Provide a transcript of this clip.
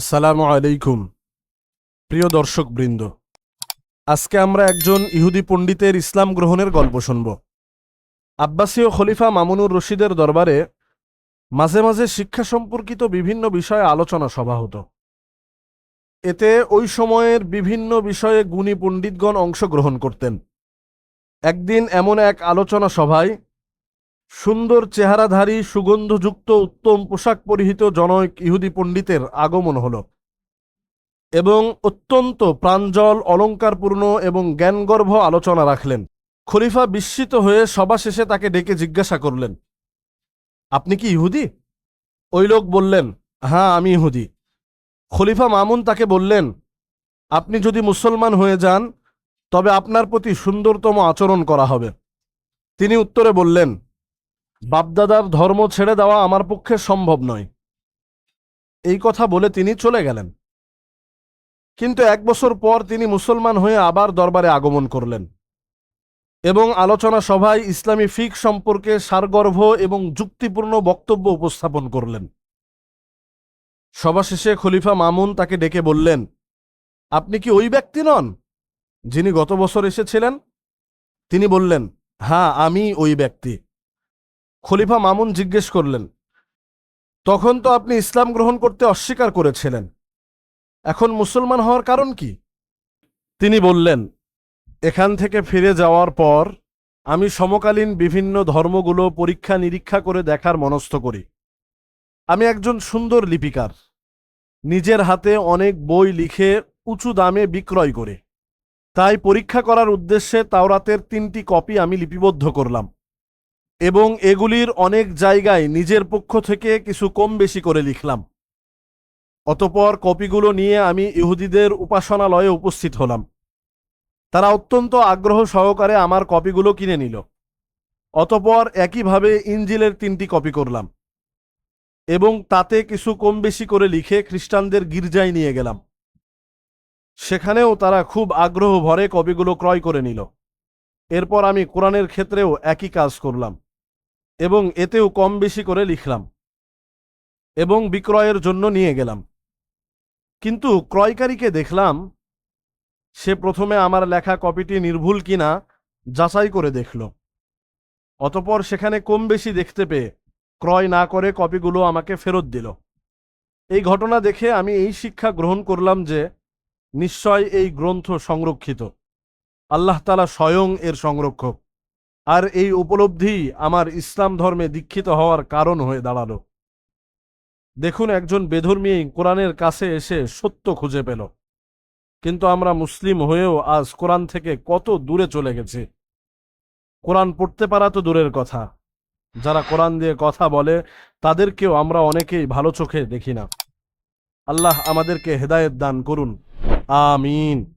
আসসালামু আলাইকুম, প্রিয় দর্শক বৃন্দ আজকে আমরা একজন ইহুদি পণ্ডিতের ইসলাম গ্রহণের গল্প শুনব। আব্বাসীয় খলিফা মামুনুর রশিদের দরবারে মাঝে মাঝে শিক্ষা সম্পর্কিত বিভিন্ন বিষয়ে আলোচনা সভা হতো। এতে ওই সময়ের বিভিন্ন বিষয়ে গুণী পণ্ডিতগণ অংশগ্রহণ করতেন। একদিন এমন এক আলোচনা সভায় সুন্দর চেহারাধারী, সুগন্ধযুক্ত, উত্তম পোশাক পরিহিত জনৈক ইহুদি পণ্ডিতের আগমন হল। এবং অত্যন্ত প্রাঞ্জল, অলঙ্কারপূর্ণ এবং জ্ঞানগর্ভ আলোচনা রাখলেন। খলিফা বিস্মিত হয়ে সভা শেষে তাকে ডেকে জিজ্ঞাসা করলেন, আপনি কি ইহুদি? ওই লোক বললেন হ্যাঁ আমি ইহুদি। খলিফা মামুন তাকে বললেন, আপনি যদি মুসলমান হয়ে যান, তবে আপনার প্রতি সুন্দরতম আচরণ করা হবে। তিনি উত্তরে বললেন বাপদাদার ধর্ম ছেড়ে দেওয়া আমার পক্ষে সম্ভব নয়। এই কথা বলে তিনি চলে গেলেন। কিন্তু এক বছর পর তিনি মুসলমান হয়ে আবার দরবারে আগমন করলেন এবং আলোচনা সভায় ইসলামী ফিক সম্পর্কে সারগর্ভ এবং যুক্তিপূর্ণ বক্তব্য উপস্থাপন করলেন। সভা শেষে খলিফা মামুন তাকে ডেকে বললেন, আপনি কি ওই ব্যক্তি নন যিনি গত বছর এসেছিলেন? তিনি বললেন হ্যাঁ আমি ওই ব্যক্তি। খলিফা মামুন জিজ্ঞেস করলেন, তখন তো আপনি ইসলাম গ্রহণ করতে অস্বীকার করেছিলেন। এখন মুসলমান হওয়ার কারণ কি? তিনি বললেন, এখান থেকে ফিরে যাওয়ার পর আমি সমকালীন বিভিন্ন ধর্মগুলো পরীক্ষা নিরীক্ষা করে দেখার মনস্থ করি। আমি একজন সুন্দর লিপিকার। নিজের হাতে অনেক বই লিখে উঁচু দামে বিক্রয় করে। তাই পরীক্ষা করার উদ্দেশ্যে তাওরাতের তিনটি কপি আমি লিপিবদ্ধ করলাম। এবং এগুলির অনেক জায়গায় নিজের পক্ষ থেকে কিছু কম বেশি করে লিখলাম। অতপর কপিগুলো নিয়ে আমি ইহুদিদের উপাসনালয়ে উপস্থিত হলাম। তারা অত্যন্ত আগ্রহ সহকারে আমার কপিগুলো কিনে নিল। অতপর একইভাবে ইঞ্জিলের তিনটি কপি করলাম এবং তাতে কিছু কম বেশি করে লিখে খ্রিস্টানদের গির্জায় নিয়ে গেলাম। সেখানেও তারা খুব আগ্রহ ভরে কপিগুলো ক্রয় করে নিল। এরপর আমি কোরআনের ক্ষেত্রেও একই কাজ করলাম। এবং এতেও কম বেশি করে লিখলাম এবং বিক্রয়ের জন্য নিয়ে গেলাম। কিন্তু ক্রয়কারীকে দেখলাম, সে প্রথমে আমার লেখা কপিটি নির্ভুল কিনা যাচাই করে দেখল। অতপর সেখানে কম বেশি দেখতে পেয়ে ক্রয় না করে কপিগুলো আমাকে ফেরত দিল। এই ঘটনা দেখে আমি এই শিক্ষা গ্রহণ করলাম যে নিশ্চয় এই গ্রন্থ সংরক্ষিত। আল্লাহ তালা স্বয়ং এর সংরক্ষক। আর এই উপলব্ধি আমার ইসলাম ধর্মে দীক্ষিত হওয়ার কারণ হয়ে দাঁড়াল। দেখুন, একজন বেধর্মী কোরআনের কাছে এসে সত্য খুঁজে পেল। কিন্তু আমরা মুসলিম হয়েও আজ কোরআন থেকে কত দূরে চলে গেছি। কোরআন পড়তে পারা তো দূরের কথা। যারা কোরআন দিয়ে কথা বলে, তাদেরকেও আমরা অনেকেই ভালো চোখে দেখি না। আল্লাহ আমাদেরকে হেদায়েত দান করুন। আমিন।